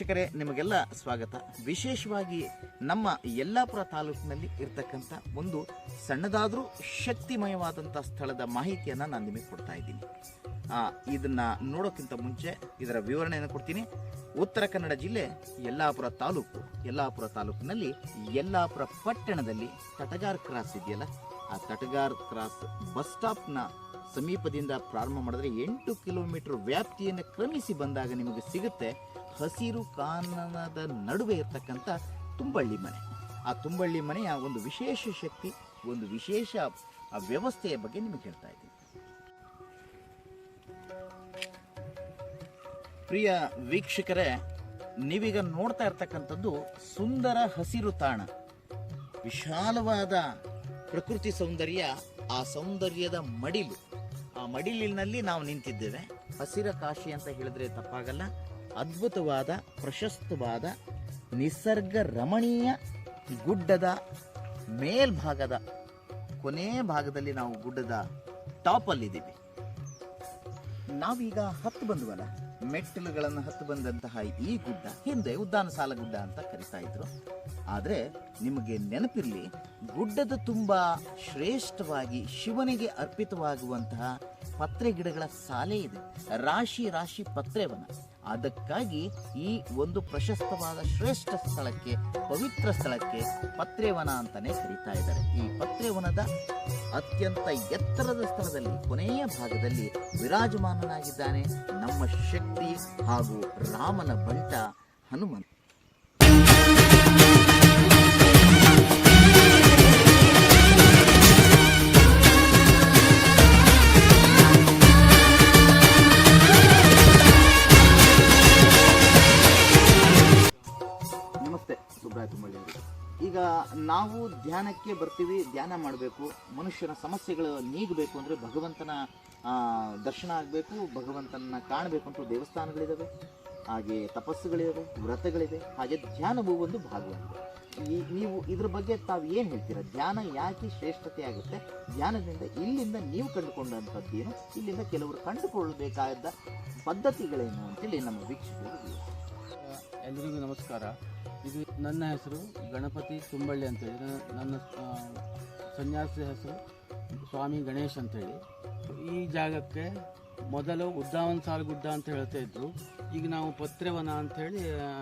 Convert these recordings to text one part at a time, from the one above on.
ವೀಕ್ಷಕರೇ, ನಿಮಗೆಲ್ಲ ಸ್ವಾಗತ. ವಿಶೇಷವಾಗಿ ನಮ್ಮ ಯಲ್ಲಾಪುರ ತಾಲೂಕಿನಲ್ಲಿ ಇರತಕ್ಕಂಥ ಒಂದು ಸಣ್ಣದಾದರೂ ಶಕ್ತಿಮಯವಾದಂಥ ಸ್ಥಳದ ಮಾಹಿತಿಯನ್ನು ನಾನು ನಿಮಗೆ ಕೊಡ್ತಾ ಇದ್ದೀನಿ. ಇದನ್ನು ನೋಡೋಕ್ಕಿಂತ ಮುಂಚೆ ಇದರ ವಿವರಣೆಯನ್ನು ಕೊಡ್ತೀನಿ. ಉತ್ತರ ಕನ್ನಡ ಜಿಲ್ಲೆ ಯಲ್ಲಾಪುರ ತಾಲೂಕು. ಯಲ್ಲಾಪುರ ತಾಲೂಕಿನಲ್ಲಿ ಯಲ್ಲಾಪುರ ಪಟ್ಟಣದಲ್ಲಿ ತಟಗಾರ್ ಕ್ರಾಸ್ ಇದೆಯಲ್ಲ, ಆ ತಟಗಾರ್ ಕ್ರಾಸ್ ಬಸ್ ಸ್ಟಾಪ್ನ ಸಮೀಪದಿಂದ ಪ್ರಾರಂಭ ಮಾಡಿದ್ರೆ ಎಂಟು ಕಿಲೋಮೀಟರ್ ವ್ಯಾಪ್ತಿಯನ್ನು ಕ್ರಮಿಸಿ ಬಂದಾಗ ನಿಮಗೆ ಸಿಗುತ್ತೆ. ಹಸಿರು ಕಾನನದ ನಡುವೆ ಇರ್ತಕ್ಕಂಥ ತುಂಬಳ್ಳಿ ಮನೆ. ಆ ತುಂಬಳ್ಳಿ ಮನೆಯ ಒಂದು ವಿಶೇಷ ಶಕ್ತಿ, ಒಂದು ವಿಶೇಷ ವ್ಯವಸ್ಥೆಯ ಬಗ್ಗೆ ನಿಮಗೆ ಹೇಳ್ತಾ ಇದ್ದೀನಿ. ಪ್ರಿಯ ವೀಕ್ಷಕರೇ, ನೀವೀಗ ನೋಡ್ತಾ ಇರ್ತಕ್ಕಂಥದ್ದು ಸುಂದರ ಹಸಿರು ತಾಣ. ವಿಶಾಲವಾದ ಪ್ರಕೃತಿ ಸೌಂದರ್ಯ, ಆ ಸೌಂದರ್ಯದ ಮಡಿಲು. ಆ ಮಡಿಲಿನಲ್ಲಿ ನಾವು ನಿಂತಿದ್ದೇವೆ. ಹಸಿರ ಕಾಶಿ ಅಂತ ಹೇಳಿದ್ರೆ ತಪ್ಪಾಗಲ್ಲ. ಅದ್ಭುತವಾದ, ಪ್ರಶಸ್ತವಾದ, ನಿಸರ್ಗ ರಮಣೀಯ, ಗುಡ್ಡದ ಮೇಲ್ಭಾಗದ, ಕೊನೆ ಭಾಗದಲ್ಲಿ ನಾವು ಗುಡ್ಡದ ಟಾಪಲ್ಲಿದ್ದೀವಿ. ನಾವೀಗ ಹತ್ತು ಬಂದ್ವಲ್ಲ? ಮೆಟ್ಟಿಲುಗಳನ್ನು ಹತ್ತು ಬಂದಂತಹ ಈ ಗುಡ್ಡ ಹಿಂದೆ ಉದ್ದಾನ ಸಾಲ ಗುಡ್ಡ ಅಂತ ಕರಿತಾ ಇದ್ರು. ಆದರೆ ನಿಮಗೆ ನೆನಪಿರಲಿ, ಗುಡ್ಡದ ತುಂಬ ಶ್ರೇಷ್ಠವಾಗಿ, ಶಿವನಿಗೆ ಅರ್ಪಿತವಾಗುವಂತಹ ಪತ್ರೆ ಗಿಡಗಳ ಸಾಲೆ ಇದೆ. ರಾಶಿ ರಾಶಿ ಪತ್ರೆವನ ಅದಕ್ಕಾಗಿ ಈ ಒಂದು ಪ್ರಶಸ್ತವಾದ ಶ್ರೇಷ್ಠ ಸ್ಥಳಕ್ಕೆ, ಪವಿತ್ರ ಸ್ಥಳಕ್ಕೆ ಪತ್ರೆವನ ಅಂತಾನೆ ಕರೀತಾ ಇದ್ದಾರೆ. ಈ ಪತ್ರೆವನದ ಅತ್ಯಂತ ಎತ್ತರದ ಸ್ಥಳದಲ್ಲಿ, ಕೊನೆಯ ಭಾಗದಲ್ಲಿ ವಿರಾಜಮಾನನಾಗಿದ್ದಾನೆ ನಮ್ಮ ಶಕ್ತಿ ಹಾಗೂ ರಾಮನ ಬಂಟ ಹನುಮಂತ. ಧ್ಯಾನಕ್ಕೆ ಬರ್ತೀವಿ, ಧ್ಯಾನ ಮಾಡಬೇಕು, ಮನುಷ್ಯನ ಸಮಸ್ಯೆಗಳು ನೀಗಬೇಕು ಅಂದರೆ ಭಗವಂತನ ದರ್ಶನ ಆಗಬೇಕು ಭಗವಂತನ ಕಾಣಬೇಕು ಅಂತ ದೇವಸ್ಥಾನಗಳಿದ್ದಾವೆ ಹಾಗೆ ತಪಸ್ಸುಗಳಿವೆ ವ್ರತಗಳಿವೆ ಹಾಗೆ ಧ್ಯಾನವು ಒಂದು ಭಾಗವಾಗಿದೆ. ಈ, ನೀವು ಇದ್ರ ಬಗ್ಗೆ ತಾವು ಏನು ಹೇಳ್ತೀರಾ? ಧ್ಯಾನ ಯಾಕೆ ಶ್ರೇಷ್ಠತೆ ಆಗುತ್ತೆ? ಧ್ಯಾನದಿಂದ ಇಲ್ಲಿಂದ ನೀವು ಕಂಡುಕೊಂಡಂಥದ್ದು ಏನು? ಇಲ್ಲಿಂದ ಕೆಲವರು ಕಂಡುಕೊಳ್ಳಬೇಕಾದ ಪದ್ಧತಿಗಳೇನು ಅಂತೇಳಿ ನಮ್ಮ ವೀಕ್ಷಕರು ಎಲ್ಲರಿಗೂ ನಮಸ್ಕಾರ. ಇದು ನನ್ನ ಹೆಸರು ಗಣಪತಿ ತುಂಬಳ್ಳಿ ಅಂತೇಳಿ ನನ್ನ- ಸನ್ಯಾಸಿ ಹೆಸರು ಸ್ವಾಮಿ ಗಣೇಶ್ ಅಂತೇಳಿ ಈ ಜಾಗಕ್ಕೆ ಮೊದಲು ಉದ್ದಾವನ್ ಸಾಲ್ ಗುಡ್ಡ ಅಂತ ಹೇಳ್ತಾ ಇದ್ದರು ಈಗ ನಾವು ಪತ್ರೆವನ ಅಂಥೇಳಿ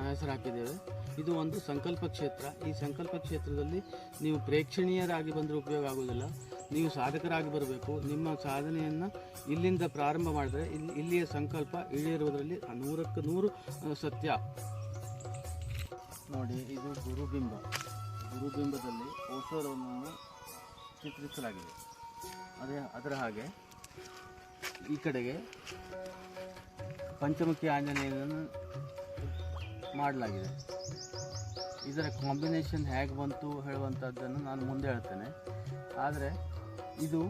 ಹೆಸರು ಹಾಕಿದ್ದೇವೆ. ಇದು ಒಂದು ಸಂಕಲ್ಪ ಕ್ಷೇತ್ರ. ಈ ಸಂಕಲ್ಪ ಕ್ಷೇತ್ರದಲ್ಲಿ ನೀವು ಪ್ರೇಕ್ಷಣೀಯರಾಗಿ ಬಂದರೆ ಉಪಯೋಗ ಆಗೋದಿಲ್ಲ ನೀವು ಸಾಧಕರಾಗಿ ಬರಬೇಕು. ನಿಮ್ಮ ಸಾಧನೆಯನ್ನು ಇಲ್ಲಿಂದ ಪ್ರಾರಂಭ ಮಾಡಿದ್ರೆ ಇಲ್ಲಿ ಇಲ್ಲಿಯ ಸಂಕಲ್ಪ ಈಡೇರುವುದರಲ್ಲಿ ನೂರಕ್ಕೆ ನೂರು ಸತ್ಯ. ನೋಡಿ, ಇದು ಗುರುಬಿಂಬ. ಗುರುಬಿಂಬದಲ್ಲಿ ಓಶೋರವನ್ನು ಚಿತ್ರಿಸಲಾಗಿದೆ. ಅದೇ, ಅದರ ಹಾಗೆ ಈ ಕಡೆಗೆ ಪಂಚಮುಖಿ ಆಂಜನೇಯನನ್ನು ಮಾಡಲಾಗಿದೆ. ಇದರ ಕಾಂಬಿನೇಷನ್ ಹೇಗೆ ಬಂತು ಹೇಳುವಂಥದ್ದನ್ನು ನಾನು ಮುಂದೆ ಹೇಳ್ತೇನೆ. ಆದರೆ, ಇದು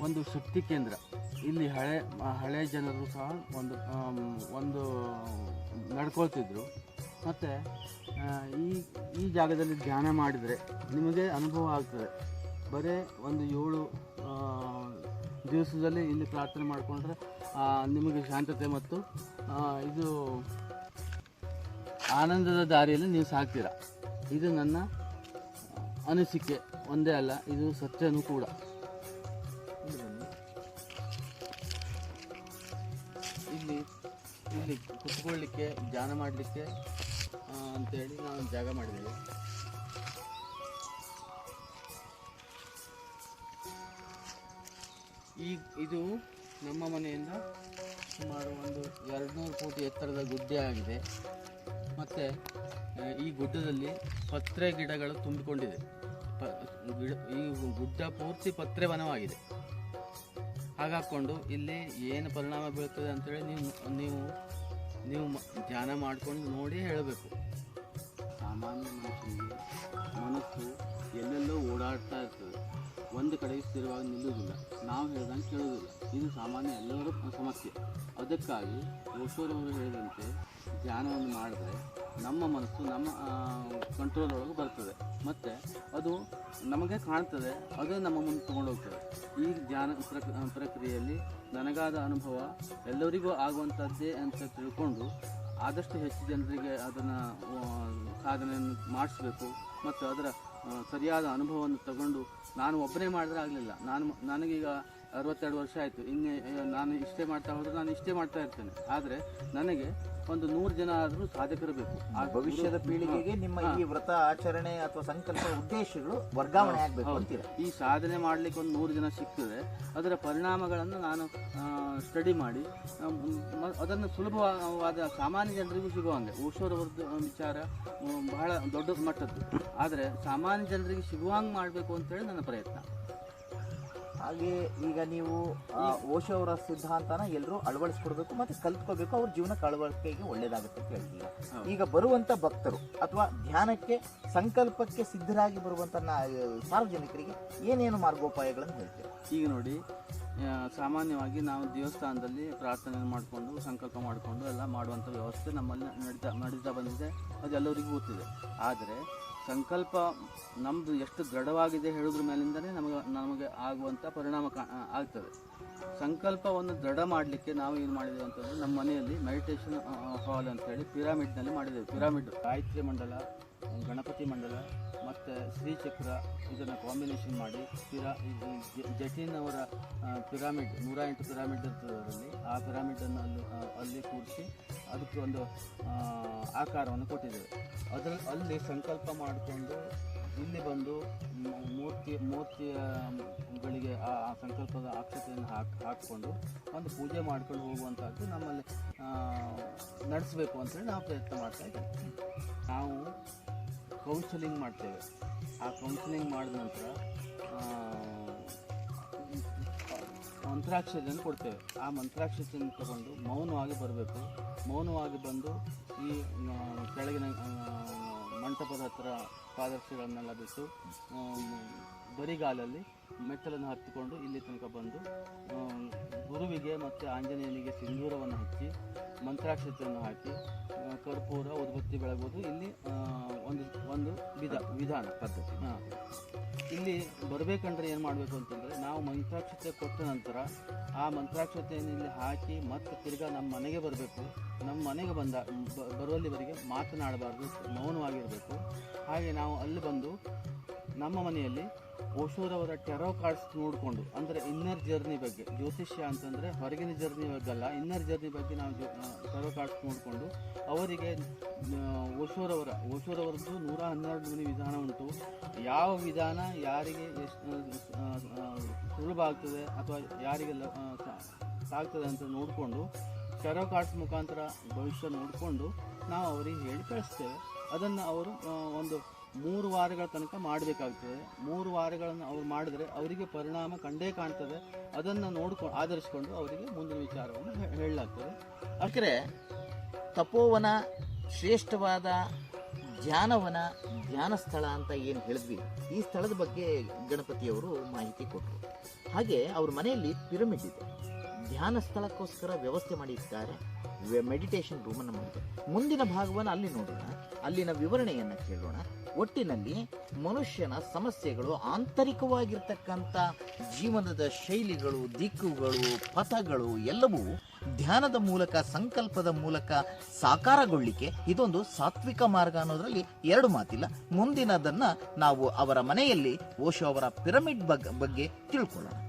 ಒಂದು ಶಕ್ತಿ ಕೇಂದ್ರ. ಇಲ್ಲಿ ಹಳೆ ಹಳೆ ಜನರು ಸಹ ಒಂದು ಒಂದು, ನಡ್ಕೊಳ್ತಿದ್ರು. ಮತ್ತು ಈ ಈ ಜಾಗದಲ್ಲಿ ಧ್ಯಾನ ಮಾಡಿದರೆ ನಿಮಗೆ ಅನುಭವ ಆಗ್ತದೆ. ಬರೇ ಒಂದು ಏಳು ದಿವಸದಲ್ಲಿ ಇಲ್ಲಿ ಪ್ರಾರ್ಥನೆ ಮಾಡಿಕೊಂಡ್ರೆ ನಿಮಗೆ ಶಾಂತತೆ ಮತ್ತು ಇದು ಆನಂದದ ದಾರಿಯಲ್ಲಿ ನೀವು ಸಾಕ್ತೀರ ಇದು ನನ್ನ ಅನಿಸಿಕೆ. ಒಂದೇ ಅಲ್ಲ, ಇದು ಸತ್ಯನೂ ಕೂಡ. ಇಲ್ಲಿ ಇಲ್ಲಿ ಕುತ್ಕೊಳ್ಳಿಕ್ಕೆ, ಧ್ಯಾನ ಮಾಡಲಿಕ್ಕೆ ಅಂತೇಳಿ ನಾವು ಜಾಗ ಮಾಡಿದ್ದೇವೆ. ಈ ಇದು ನಮ್ಮ ಮನೆಯಿಂದ ಸುಮಾರು ಒಂದು ಎರಡು ನೂರು ಫೂಟ್ ಎತ್ತರದ ಗುಡ್ಡೆ ಆಗಿದೆ. ಮತ್ತು ಈ ಗುಡ್ಡದಲ್ಲಿ ಪತ್ರೆ ಗಿಡಗಳು ತುಂಬಿಕೊಂಡಿದೆ. ಪ, ಗಿಡ, ಈ ಗುಡ್ಡ ಪೂರ್ತಿ ಪತ್ರೆ ವನವಾಗಿದೆ. ಹಾಗಾಕೊಂಡು ಇಲ್ಲಿ ಏನು ಪರಿಣಾಮ ಬೀಳ್ತದೆ ಅಂತೇಳಿ ನೀವು ನೀವು ನೀವು ಧ್ಯಾನ ಮಾಡಿಕೊಂಡು ನೋಡಿ ಹೇಳಬೇಕು. ಸಾಮಾನ್ಯ ಮನುಷ್ಯನಿಗೆ ಮನಸ್ಸು ಎಲ್ಲೆಲ್ಲೋ ಓಡಾಡ್ತಾ ಇರ್ತದೆ. ಒಂದು ಕಡೆ ಸ್ಥಿರವಾಗಿ ನಿಲ್ಲುವುದಿಲ್ಲ. ನಾವು ಹೇಳಿದಂಗೆ ಕೇಳುವುದಿಲ್ಲ. ಇದು ಸಾಮಾನ್ಯ ಎಲ್ಲರ ಸಮಸ್ಯೆ. ಅದಕ್ಕಾಗಿ ಓಶೋರವರು ಹೇಳಿದಂತೆ ಧ್ಯಾನವನ್ನು ಮಾಡಿದ್ರೆ ನಮ್ಮ ಮನಸ್ಸು ನಮ್ಮ ಕಂಟ್ರೋಲ್ ಒಳಗೆ ಬರ್ತದೆ. ಮತ್ತು ಅದು ನಮಗೆ ಕಾಣ್ತದೆ, ಅದೇ ನಮ್ಮ ಮುಂದೆ ತೊಗೊಂಡು ಹೋಗ್ತದೆ. ಈ ಧ್ಯಾನ ಪ್ರಕ್ ಪ್ರಕ್ರಿಯೆಯಲ್ಲಿ ನನಗಾದ ಅನುಭವ ಎಲ್ಲರಿಗೂ ಆಗುವಂಥದ್ದೇ ಅಂತ ತಿಳ್ಕೊಂಡು ಆದಷ್ಟು ಹೆಚ್ಚು ಜನರಿಗೆ ಅದನ್ನು ಸಾಧನೆಯನ್ನು ಮಾಡಿಸ್ಬೇಕು. ಮತ್ತು ಅದರ ಸರಿಯಾದ ಅನುಭವವನ್ನು ತಗೊಂಡು ನಾನು ಒಬ್ಬನೇ ಮಾಡಿದ್ರೆ ಆಗಲಿಲ್ಲ. ನಾನು ನನಗೀಗ ಅರವತ್ತೆರಡು ವರ್ಷ ಆಯಿತು. ಇನ್ನು ನಾನು ಇಷ್ಟೇ ಮಾಡ್ತಾ ಹೋದರೆ ನಾನು ಇಷ್ಟೇ ಮಾಡ್ತಾ ಇರ್ತೇನೆ. ಆದರೆ ನನಗೆ ಒಂದು ನೂರು ಜನ ಆದರೂ ಸಾಧಕರು ಬೇಕು. ಆ ಭವಿಷ್ಯದ ಪೀಳಿಗೆಗೆ ನಿಮ್ಮ ಈ ವ್ರತ ಆಚರಣೆ ಅಥವಾ ಸಂಕಲ್ಪ ಉದ್ದೇಶಗಳು ವರ್ಗಾವಣೆ ಆಗಬೇಕು ಅಂತೀರ ಈ ಸಾಧನೆ ಮಾಡಲಿಕ್ಕೆ ಒಂದು ನೂರು ಜನ ಸಿಗ್ತದೆ. ಅದರ ಪರಿಣಾಮಗಳನ್ನು ನಾನು ಸ್ಟಡಿ ಮಾಡಿ ಅದನ್ನು ಸುಲಭವಾದ ಸಾಮಾನ್ಯ ಜನರಿಗೂ ಸಿಗುವಂಗೆ ಓಶೋರವ್ರದ್ದು ವಿಚಾರ ಬಹಳ ದೊಡ್ಡ ಮಟ್ಟದ್ದು. ಆದರೆ ಸಾಮಾನ್ಯ ಜನರಿಗೆ ಸಿಗುವಂಗೆ ಮಾಡಬೇಕು ಅಂತೇಳಿ ನನ್ನ ಪ್ರಯತ್ನ. ಹಾಗೆ ಈಗ ನೀವು ಓಶೋ ಅವರ ಸಿದ್ಧಾಂತನ ಎಲ್ಲರೂ ಅಳವಡಿಸ್ಕೊಡ್ಬೇಕು ಮತ್ತೆ ಕಲ್ತ್ಕೋಬೇಕು ಅವ್ರ ಜೀವನಕ್ಕೆ ಅಳವಡಿಕೆಗೆ ಒಳ್ಳೇದಾಗುತ್ತೆ ಅಂತ ಹೇಳ್ತೀರಾ ಈಗ ಬರುವಂತ ಭಕ್ತರು ಅಥವಾ ಧ್ಯಾನಕ್ಕೆ ಸಂಕಲ್ಪಕ್ಕೆ ಸಿದ್ಧರಾಗಿ ಬರುವಂತ ನಾ- ಸಾರ್ವಜನಿಕರಿಗೆ ಏನೇನು ಮಾರ್ಗೋಪಾಯಗಳನ್ನು ಹೇಳ್ತೀವಿ ಈಗ ನೋಡಿ ಸಾಮಾನ್ಯವಾಗಿ ನಾವು ದೇವಸ್ಥಾನದಲ್ಲಿ ಪ್ರಾರ್ಥನೆ ಮಾಡಿಕೊಂಡು ಸಂಕಲ್ಪ ಮಾಡಿಕೊಂಡು ಎಲ್ಲ ಮಾಡುವಂಥ ವ್ಯವಸ್ಥೆ ನಮ್ಮಲ್ಲಿ ನಡೀತಾ ನಡೀತಾ ಬಂದಿದೆ. ಅದೆಲ್ಲರಿಗೂ ಗೊತ್ತಿದೆ. ಆದರೆ ಸಂಕಲ್ಪ ನಮ್ಮದು ಎಷ್ಟು ದೃಢವಾಗಿದೆ ಹೇಳೋದ್ರ ಮೇಲಿಂದಲೇ ನಮಗೆ ನಮಗೆ ಆಗುವಂಥ ಪರಿಣಾಮ ಕಾ ಆಗ್ತದೆ. ಸಂಕಲ್ಪವನ್ನು ದೃಢ ಮಾಡಲಿಕ್ಕೆ ನಾವು ಏನು ಮಾಡಿದ್ದೇವೆ ಅಂತಂದರೆ ನಮ್ಮ ಮನೆಯಲ್ಲಿ ಮೆಡಿಟೇಷನ್ ಹಾಲ್ ಅಂತೇಳಿ ಪಿರಾಮಿಡ್ನಲ್ಲಿ ಮಾಡಿದ್ದೇವೆ ಪಿರಾಮಿಡ್ ಗಾಯತ್ರಿ ಮಂಡಲ, ಗಣಪತಿ ಮಂಡಲ, ಮತ್ತು ಶ್ರೀಚಕ್ರ, ಇದನ್ನು ಕಾಂಬಿನೇಷನ್ ಮಾಡಿ ಪಿರಾ ಇದು ಜ- ಅವರ ಪಿರಾಮಿಡ್ ನೂರ ಎಂಟು ಪಿರಾಮಿಡ್ ಇರ್ತದೆ ಅದರಲ್ಲಿ. ಆ ಪಿರಾಮಿಡನ್ನು ಅಲ್ಲಿ ಅಲ್ಲಿ ಕೂರಿಸಿ ಅದಕ್ಕೆ ಒಂದು ಆಕಾರವನ್ನು ಕೊಟ್ಟಿದ್ದೇವೆ. ಅದರ, ಅಲ್ಲಿ ಸಂಕಲ್ಪ ಮಾಡಿಕೊಂಡು ಇಲ್ಲಿ ಬಂದು ಮೂರ್ತಿ ಮೂರ್ತಿಗಳಿಗೆ ಆ ಆ ಸಂಕಲ್ಪದ ಅಕ್ಷತೆಯನ್ನು ಹಾಕಿ, ಹಾಕಿಕೊಂಡು ಒಂದು ಪೂಜೆ ಮಾಡ್ಕೊಂಡು ಹೋಗುವಂಥದ್ದು ನಮ್ಮಲ್ಲಿ ನಡೆಸಬೇಕು ಅಂತೇಳಿ ನಾವು ಪ್ರಯತ್ನ ಮಾಡ್ತಾ ಇದ್ದೇವೆ. ನಾವು ಕೌನ್ಸಿಲಿಂಗ್ ಮಾಡ್ತೇವೆ. ಆ ಕೌನ್ಸಿಲಿಂಗ್ ಮಾಡಿದ ನಂತರ ಮಂತ್ರಾಕ್ಷತೆಯನ್ನು ಕೊಡ್ತೇವೆ. ಆ ಮಂತ್ರಾಕ್ಷತೆಯನ್ನು ತಗೊಂಡು ಮೌನವಾಗಿ ಬರಬೇಕು. ಮೌನವಾಗಿ ಬಂದು ಈ ಕೆಳಗಿನ ಮಂಟಪದ ಹತ್ರ ಪಾದರಕ್ಷೆಗಳನ್ನೆಲ್ಲ ಬಿಟ್ಟು ಬರಿಗಾಲಲ್ಲಿ ಮೆಟ್ಟಲನ್ನು ಹತ್ತಿಕೊಂಡು ಇಲ್ಲಿ ತನಕ ಬಂದು ಗುರುವಿಗೆ ಮತ್ತು ಆಂಜನೇಯನಿಗೆ ಸಿಂಧೂರವನ್ನು ಹಚ್ಚಿ ಮಂತ್ರಾಕ್ಷತೆಯನ್ನು ಹಾಕಿ ಕರ್ಪೂರ ಉದ್ಬತ್ತಿ ಬೆಳಗೋದು ಇಲ್ಲಿ ಒಂದು ಒಂದು ವಿಧ ವಿಧಾನ. ಪದ್ಧತಿ. ಹಾಂ. ಇಲ್ಲಿ ಬರಬೇಕಂದ್ರೆ ಏನು ಮಾಡಬೇಕು ಅಂತಂದರೆ ನಾವು ಮಂತ್ರಾಕ್ಷತೆ ಕೊಟ್ಟ ನಂತರ ಆ ಮಂತ್ರಾಕ್ಷತೆಯನ್ನು ಇಲ್ಲಿ ಹಾಕಿ ಮತ್ತೆ ತಿರ್ಗಾ ನಮ್ಮ ಮನೆಗೆ ಬರಬೇಕು. ನಮ್ಮ ಮನೆಗೆ ಬಂದ ಬರುವಲ್ಲಿವರಿಗೆ ಮಾತನಾಡಬಾರ್ದು, ಮೌನವಾಗಿರಬೇಕು. ಹಾಗೆ ನಾವು ಅಲ್ಲಿ ಬಂದು ನಮ್ಮ ಮನೆಯಲ್ಲಿ ಓಶೋರವರ ಟೆರೋ ಕಾರ್ಡ್ಸ್ ನೋಡಿಕೊಂಡು, ಅಂದರೆ ಇನ್ನರ್ ಜರ್ನಿ ಬಗ್ಗೆ, ಜ್ಯೋತಿಷ್ಯ ಅಂತಂದರೆ ಹೊರಗಿನ ಜರ್ನಿ ಬಗ್ಗೆ ಅಲ್ಲ ಇನ್ನರ್ ಜರ್ನಿ ಬಗ್ಗೆ ನಾವು ಟೆರೋ ಕಾರ್ಡ್ಸ್ ನೋಡಿಕೊಂಡು, ಅವರಿಗೆ ಓಶೋರವರ, ಓಶೋರವರದ್ದು ನೂರ ಹನ್ನೆರಡು ಮನೆ ವಿಧಾನ ಉಂಟು. ಯಾವ ವಿಧಾನ ಯಾರಿಗೆ ಸುಲಭ ಆಗ್ತದೆ ಅಥವಾ ಯಾರಿಗೆಲ್ಲ ಸಾಗ್ತದೆ ಅಂತ ನೋಡಿಕೊಂಡು ಟೆರೋ ಕಾರ್ಡ್ಸ್ ಮುಖಾಂತರ ಭವಿಷ್ಯ ನೋಡಿಕೊಂಡು ನಾವು ಅವರಿಗೆ ಹೇಳಿ ಕಳಿಸ್ತೇವೆ. ಅದನ್ನು ಅವರು ಒಂದು ಮೂರು ವಾರಗಳ ತನಕ ಮಾಡಬೇಕಾಗ್ತದೆ. ಮೂರು ವಾರಗಳನ್ನು ಅವ್ರು ಮಾಡಿದರೆ ಅವರಿಗೆ ಪರಿಣಾಮ ಕಂಡೇ ಕಾಣ್ತದೆ. ಅದನ್ನು ನೋಡ್ಕೊಂಡು ಆಧರಿಸಿಕೊಂಡು ಅವರಿಗೆ ಮುಂದಿನ ವಿಚಾರವನ್ನು ಹೇಳಲಾಗ್ತದೆ. ಅಕ್ರೆ ತಪೋವನ, ಶ್ರೇಷ್ಠವಾದ ಧ್ಯಾನವನ ಧ್ಯಾನ ಸ್ಥಳ ಅಂತ ಏನು ಹೇಳಿದ್ವಿ, ಈ ಸ್ಥಳದ ಬಗ್ಗೆ ಗಣಪತಿಯವರು ಮಾಹಿತಿ ಕೊಟ್ಟರು ಹಾಗೆ ಅವ್ರ ಮನೆಯಲ್ಲಿ ಪಿರಮಿಡ್ ಇದೆ. ಧ್ಯಾನ ಸ್ಥಳಕ್ಕೋಸ್ಕರ ವ್ಯವಸ್ಥೆ ಮಾಡಿದ್ದಾರೆ. ಮೆಡಿಟೇಷನ್ ರೂಮನ್ನು ಮಾಡಿದೆ ಮುಂದಿನ ಭಾಗವನ್ನು ಅಲ್ಲಿ ನೋಡೋಣ. ಅಲ್ಲಿನ ವಿವರಣೆಯನ್ನು ಕೇಳೋಣ. ಒಟ್ಟಿನಲ್ಲಿ ಮನುಷ್ಯನ ಸಮಸ್ಯೆಗಳು ಆಂತರಿಕವಾಗಿರ್ತಕ್ಕಂಥ ಜೀವನದ ಶೈಲಿಗಳು, ದಿಕ್ಕುಗಳು, ಪಥಗಳು ಎಲ್ಲವೂ ಧ್ಯಾನದ ಮೂಲಕ, ಸಂಕಲ್ಪದ ಮೂಲಕ ಸಾಕಾರಗೊಳ್ಳಿಕ್ಕೆ ಇದೊಂದು ಸಾತ್ವಿಕ ಮಾರ್ಗ ಅನ್ನೋದ್ರಲ್ಲಿ ಎರಡು ಮಾತಿಲ್ಲ. ಮುಂದಿನದನ್ನ ನಾವು ಅವರ ಮನೆಯಲ್ಲಿ, ಓಶೋ ಅವರ ಪಿರಮಿಡ್ ಬಗ್ಗೆ ತಿಳ್ಕೊಳ್ಳೋಣ.